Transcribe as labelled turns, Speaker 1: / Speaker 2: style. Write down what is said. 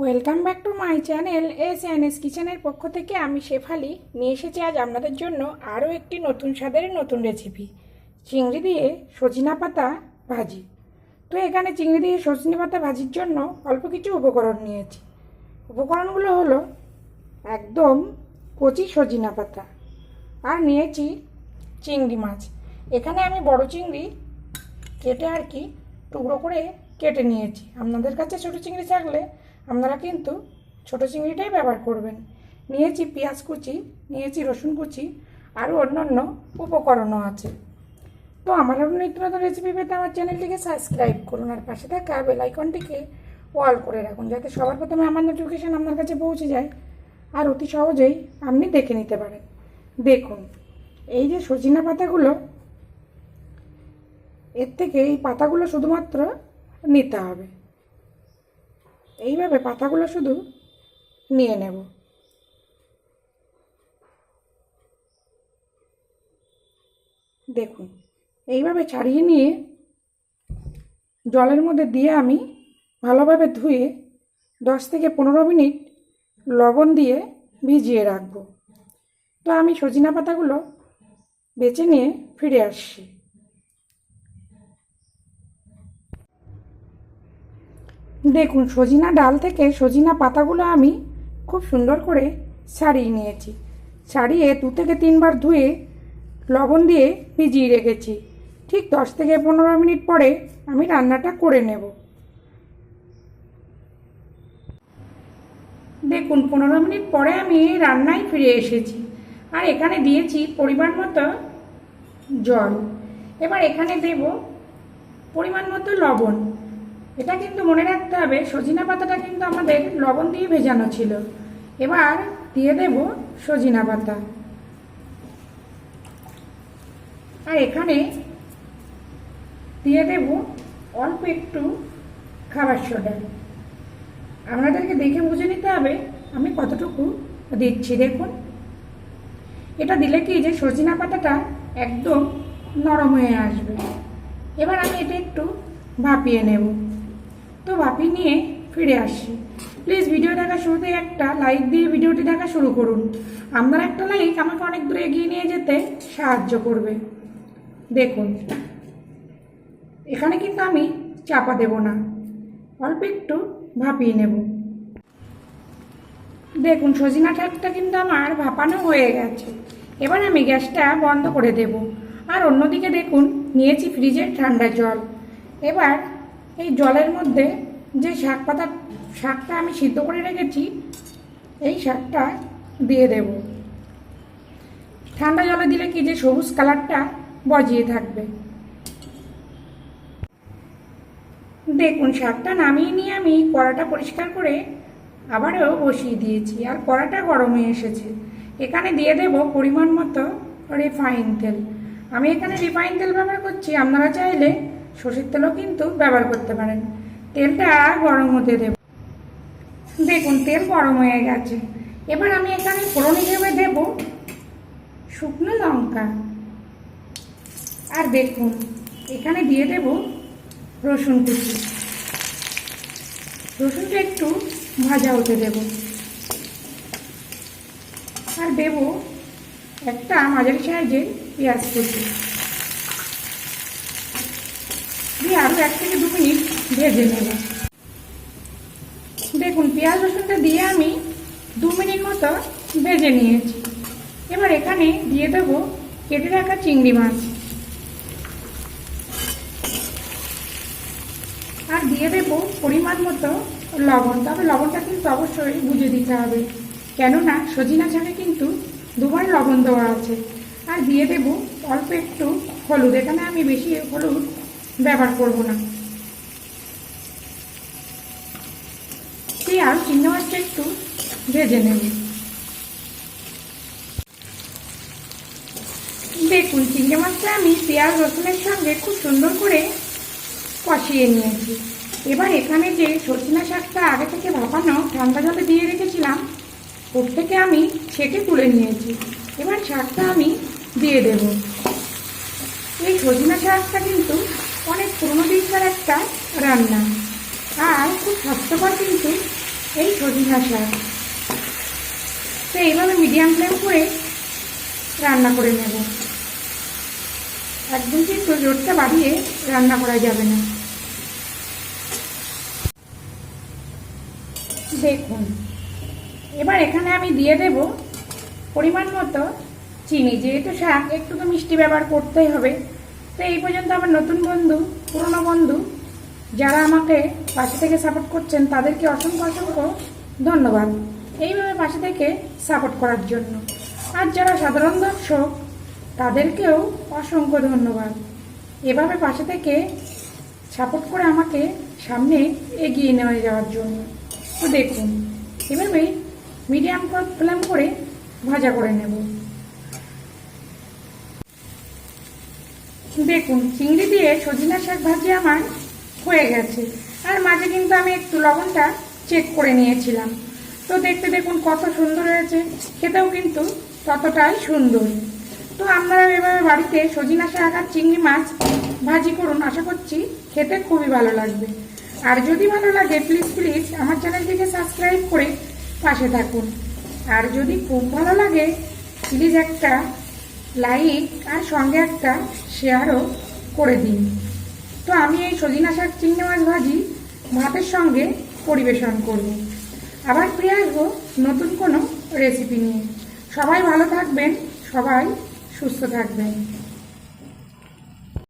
Speaker 1: Welcome back to my channel S N S কিচেনের পক্ষ থেকে আমি শেফালি নিয়ে এসেছি আজ আপনাদের জন্য আরও একটি নতুন স্বাদের নতুন রেসিপি চিংড়ি দিয়ে সজিনা পাতা ভাজি। তো এখানে চিংড়ি দিয়ে সজনে পাতা ভাজির জন্য অল্প কিছু উপকরণ নিয়েছি। উপকরণগুলো হলো একদম কচি সজিনা পাতা আর নিয়েছি চিংড়ি মাছ। এখানে আমি বড় চিংড়ি কেটে আর কি টুকরো করে কেটে নিয়েছি। আপনাদের কাছে ছোটো চিংড়ি থাকলে আপনারা কিন্তু ছোটো চিংড়িটাই ব্যবহার করবেন। নিয়েছি পেঁয়াজ কুচি, নিয়েছি রসুন কুচি আরও অন্যান্য উপকরণও আছে। তো আমার নিত্য নতুন রেসিপি পেতে আমার চ্যানেলটিকে সাবস্ক্রাইব করুন আর পাশে থাকা বেল আইকনটিকে অল করে রাখুন, যাতে সবার প্রথমে আমার নোটিফিকেশান আপনার কাছে পৌঁছে যায় আর অতি সহজেই আপনি দেখে নিতে পারেন। দেখুন, এই যে সজিনা পাতাগুলো, এর থেকে এই পাতাগুলো শুধুমাত্র নিতে হবে। এইভাবে পাতাগুলো শুধু নিয়ে নেব। দেখুন, এইভাবে ছাড়িয়ে নিয়ে জলের মধ্যে দিয়ে আমি ভালোভাবে ধুয়ে দশ থেকে পনেরো মিনিট লবণ দিয়ে ভিজিয়ে রাখব। তো আমি সজিনা পাতাগুলো বেছে নিয়ে ফিরে আসছি। দেখুন, সজিনা ডাল থেকে সজিনা পাতাগুলো আমি খুব সুন্দর করে ছাড়িয়ে নিয়েছি। ছাড়িয়ে দু থেকে তিনবার ধুয়ে লবণ দিয়ে ভিজিয়ে রেখেছি। ঠিক দশ থেকে পনেরো মিনিট পরে আমি রান্নাটা করে নেব। দেখুন, পনেরো মিনিট পরে আমি রান্নায় ফিরে এসেছি আর এখানে দিয়েছি পরিমাণ মতো জল। এবার এখানে দেব পরিমাণ মতো লবণ। এটা কিন্তু মনে রাখতে হবে, সজিনা পাতাটা কিন্তু আমাদের লবণ দিয়ে ভেজানো ছিল। এবার দিয়ে দেব সজিনা পাতা। আর এখানে দিয়ে দেব অল্প একটু খাবার সোডা। আপনাদেরকে দেখে বুঝে নিতে হবে, আমি কতটুকু দিচ্ছি, দেখুন। এটা দিলে কি, যে সজিনা পাতাটা একদম নরম হয়ে আসবে। এবার আমি এটা একটু ভাপিয়ে নেব। তো ভাপিয়ে নিয়ে ফিরে আসি। প্লিজ ভিডিও দেখা শুরুতে একটা লাইক দিয়ে ভিডিওটি দেখা শুরু করুন। আপনার একটা লাইক আমাকে অনেক দূরে এগিয়ে নিয়ে যেতে সাহায্য করবে। দেখুন, এখানে কিন্তু আমি চাপা দেব না। অল্প একটু ভাপিয়ে নেব। দেখুন, সজিনা ঠাকটা কিন্তু আমার ভাপানো হয়ে গেছে। এবার আমি গ্যাসটা বন্ধ করে দেব। আর অন্যদিকে দেখুন, নিয়েছি ফ্রিজের ঠান্ডা জল। এবার এই জলের মধ্যে যে শাক পাতা, শাকটা আমি সিদ্ধ করে রেখেছি, এই শাকটা দিয়ে দেব। ঠান্ডা জলে দিলে কি যে সবুজ কালারটা বজিয়ে থাকবে। দেখুন, শাকটা নামিয়ে নিয়ে আমি কড়াটা পরিষ্কার করে আবারও বসিয়ে দিয়েছি, আর কড়াটা গরম হয়ে এসেছে। এখানে দিয়ে দেব পরিমাণ মতো রিফাইন তেল। আমি এখানে রিফাইন তেল ব্যবহার করছি, আপনারা চাইলে সর্ষের তেলও কিন্তু ব্যবহার করতে পারেন। তেলটা গরম হতে দেব। দেখুন, তেল গরম হয়ে গেছে। এবার আমি এখানে ফোড়ন হিসেবে দেব শুকনো লঙ্কা। আর দেখুন, এখানে দিয়ে দেব রসুন কুচি। রসুনটা একটু ভাজা হতে দেব। আর দেব একটা মাঝারি সাইজের পেঁয়াজ কুচি। দিয়ে আরও এক থেকে দু মিনিট ভেজে নেব। দেখুন, পেঁয়াজ রসুনটা দিয়ে আমি দু মিনিট মতো ভেজে নিয়েছি। এবার এখানে দিয়ে দেব কেটে রাখা চিংড়ি মাছ। আর দিয়ে দেব পরিমাণ মতো লবণ। তবে লবণটা কিন্তু অবশ্যই বুঝে দিতে হবে। কেননা সজিনা ছাড়ে কিন্তু দুবার লবণ দেওয়া আছে। আর দিয়ে দেব অল্প একটু হলুদ। এখানে আমি বেশি হলুদ ব্যবহার করব না। দিয়ে আর মাছটা একটু ভেজে নেব। দেখুন, চিংড়ি মাছটা আমি পেঁয়াজ, রসুনের সঙ্গে খুব সুন্দর করে কষিয়ে নিয়েছি। এবার এখানে যে সজনা শাকটা আগে থেকে ভাপানো, ঠান্ডা জলে দিয়ে রেখেছিলাম, ওর থেকে আমি ছেঁকে তুলে নিয়েছি। এবার শাকটা আমি দিয়ে দেব। এই সজনা শাকটা কিন্তু অনেক পুরনো দিনকার একটা রান্না। আর খুব স্বাস্থ্যকর কিন্তু এই সজিনা শাক তো এইভাবে মিডিয়াম ফ্লেম করে রান্না করে নেব। একদম কিন্তু জোরটা বাড়িয়ে রান্না করা যাবে না। দেখুন, এবার এখানে আমি দিয়ে দেব পরিমাণ মতো চিনি। যেহেতু শাক একটু তো মিষ্টি ব্যবহার করতেই হবে। তো এই পর্যন্ত আমার নতুন বন্ধু, পুরনো বন্ধু, যারা আমাকে পাশে থেকে সাপোর্ট করছেন, তাদেরকে অসংখ্য অসংখ্য ধন্যবাদ। এইভাবে পাশে থেকে সাপোর্ট করার জন্য। আর যারা সাধারণ দর্শক, তাদেরকেও অসংখ্য ধন্যবাদ। এভাবে পাশে থেকে সাপোর্ট করে আমাকে সামনে এগিয়ে নিয়ে যাওয়ার জন্য। তো দেখুন, এভাবেই মিডিয়াম ফ্লেম করে ভাজা করে নেব। দেখুন চিংড়ি দিয়ে সজিনা শাক ভাজি আমার হয়ে গেছে। আর মাঝে কিন্তু আমি একটু লবণটা চেক করে নিয়েছিলাম। তো দেখতে দেখুন কত সুন্দর হয়েছে, খেতেও কিন্তু ততটাই সুন্দর। তো আপনারা এভাবে বাড়িতে সজিনা শাক আর চিংড়ি মাছ ভাজি করুন, আশা করছি খেতে খুবই ভালো লাগবে। আর যদি ভালো লাগে প্লিজ প্লিজ আমার চ্যানেলটিকে সাবস্ক্রাইব করে পাশে থাকুন। আর যদি খুব ভালো লাগে প্লিজ একটা লাইক আর সঙ্গে একটা শেয়ারও করে দিন। তো আমি এই সজিনা শাক চিংড়ি মাছ ভাজি ভাতের সঙ্গে পরিবেশন করব। আবার ফিরে আসব নতুন কোনো রেসিপি নিয়ে। সবাই ভালো থাকবেন, সবাই সুস্থ থাকবেন।